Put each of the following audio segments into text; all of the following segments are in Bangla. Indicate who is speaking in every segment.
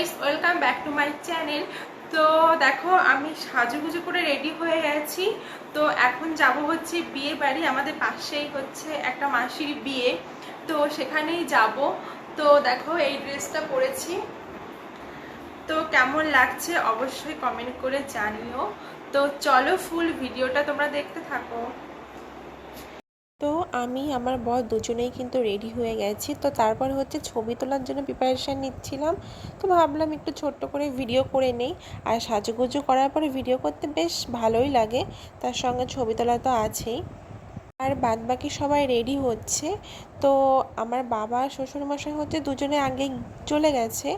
Speaker 1: Guys welcome back to my channel তো দেখো, আমি সাজুগুজু করে রেডি হয়ে গেছি তো এখন যাব হচ্ছে বিয়ে বাড়ি। আমাদের পাশেই হচ্ছে একটা মাসির বিয়ে। তো সেখানেই যাব। তো দেখো, এই ড্রেসটা পরেছি। তো কেমন লাগছে অবশ্যই কমেন্ট করে জানিও। তো চলো ফুল ভিডিওটা তোমরা দেখতে থাকো।
Speaker 2: তো আমি, আমার বর দুজনেই কিন্তু রেডি হয়ে গেছি। তো তারপর হচ্ছে ছবি তোলার জন্য প্রিপারেশান নিচ্ছিলাম। তো ভাবলাম একটু ছোট্ট করে ভিডিও করে নেই। আর সাজুগুজু করার পরে ভিডিও করতে বেশ ভালোই লাগে। তার সঙ্গে ছবি তোলা তো আছেই। আর বাদ বাকি সবাই রেডি হচ্ছে। তো আমার বাবা, শ্বশুরমশাই হচ্ছে দুজনে আগে চলে গেছে।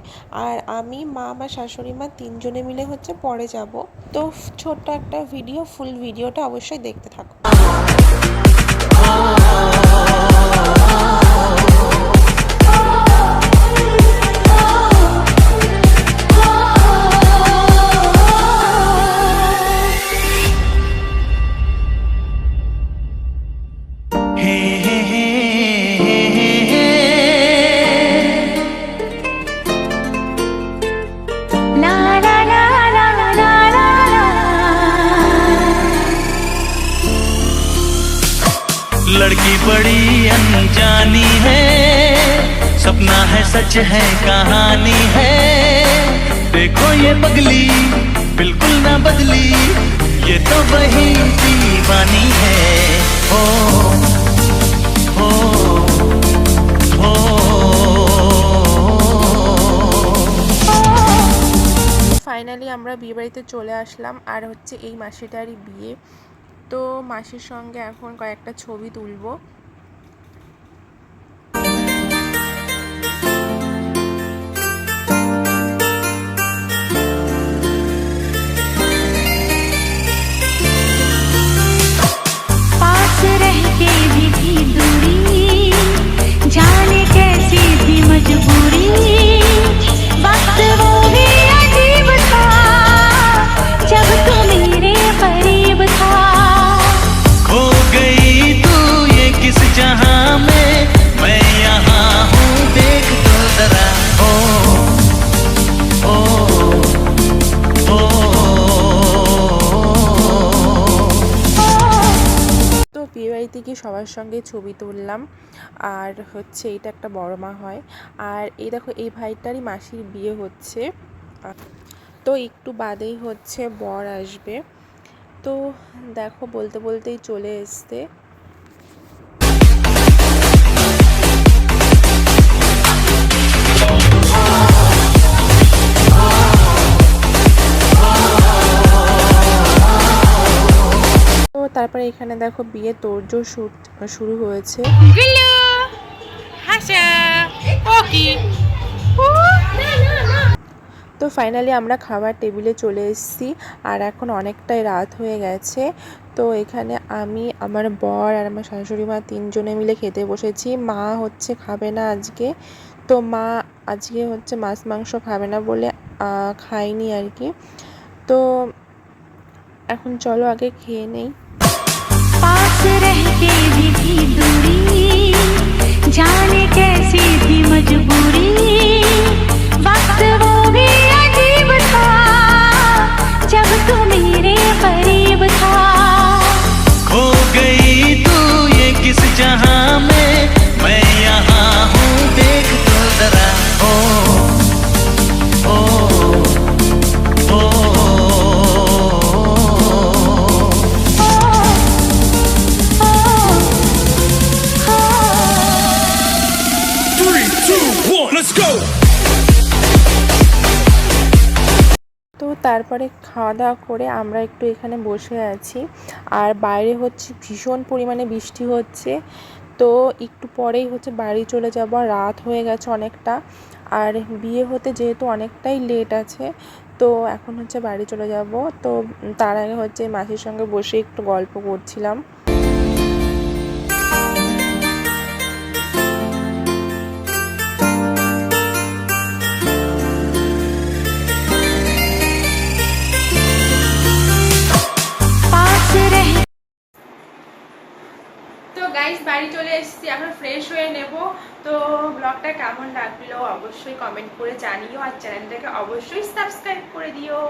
Speaker 2: আর আমি, মা, আমার শাশুড়ি, মা তিনজনে মিলে হচ্ছে পরে যাব। তো ছোট্ট একটা ভিডিও ফুল ভিডিওটা অবশ্যই দেখতে থাকো।
Speaker 3: लड़की बड़ी अनजानी है सपना है सच है कहानी है देखो ये पगली बिल्कुल ना बदली ये तो वही दीवानी है ओ ओ ओ
Speaker 2: ফাইনালি আমরা বিয়েবাড়িতে চলে আসলাম আর হচ্ছে এই মাসিটারই বিয়ে তো মাসির সঙ্গে এখন কয়েকটা ছবি তুলবো। গিয়ে সবার সঙ্গে ছবি তুললাম। আর হচ্ছে এটা একটা বড় মা হয়। আর এই দেখো, এই ভাইটারই মাসির বিয়ে হচ্ছে। তো একটু বাদেই হচ্ছে বর আসবে। তো দেখো, বলতে বলতেই চলে এসছে। তারপরে এখানে দেখো বিয়ে শুট শুরু হয়েছে। তো ফাইনালি আমরা খাবার টেবিলে চলে এসেছি আর এখন অনেকটাই রাত হয়ে গেছে। তো এখানে আমি আমার বর আর আমার শাশুড়ি মা তিনজনে মিলে খেতে বসেছি। মা হচ্ছে খাবে না আজকে। তো মা আজকে হচ্ছে মাছ মাংস খাবে না বলে খায়নি আর কি। তো এখন চলো আগে খেয়ে নেই।
Speaker 4: れている
Speaker 2: তো তারপরে খাওয়া দাওয়া করে আমরা একটু এখানে বসে আছি। আর বাইরে হচ্ছে ভীষণ পরিমাণে বৃষ্টি হচ্ছে। তো একটু পরেই হচ্ছে বাড়ি চলে যাব। রাত হয়ে গেছে অনেকটা। আর বিয়ে হতে যেহেতু অনেকটাই লেট আছে, তো এখন হচ্ছে বাড়ি চলে যাব। তো তার আগে হচ্ছে মাসির সঙ্গে বসে একটু গল্প করছিলাম।
Speaker 1: বাড়ি চলে এসেছি, এখন ফ্রেশ হয়ে নেব। তো ব্লগটা কেমন লাগল অবশ্যই কমেন্ট করে জানিও আর চ্যানেলটাকে অবশ্যই সাবস্ক্রাইব করে দিও।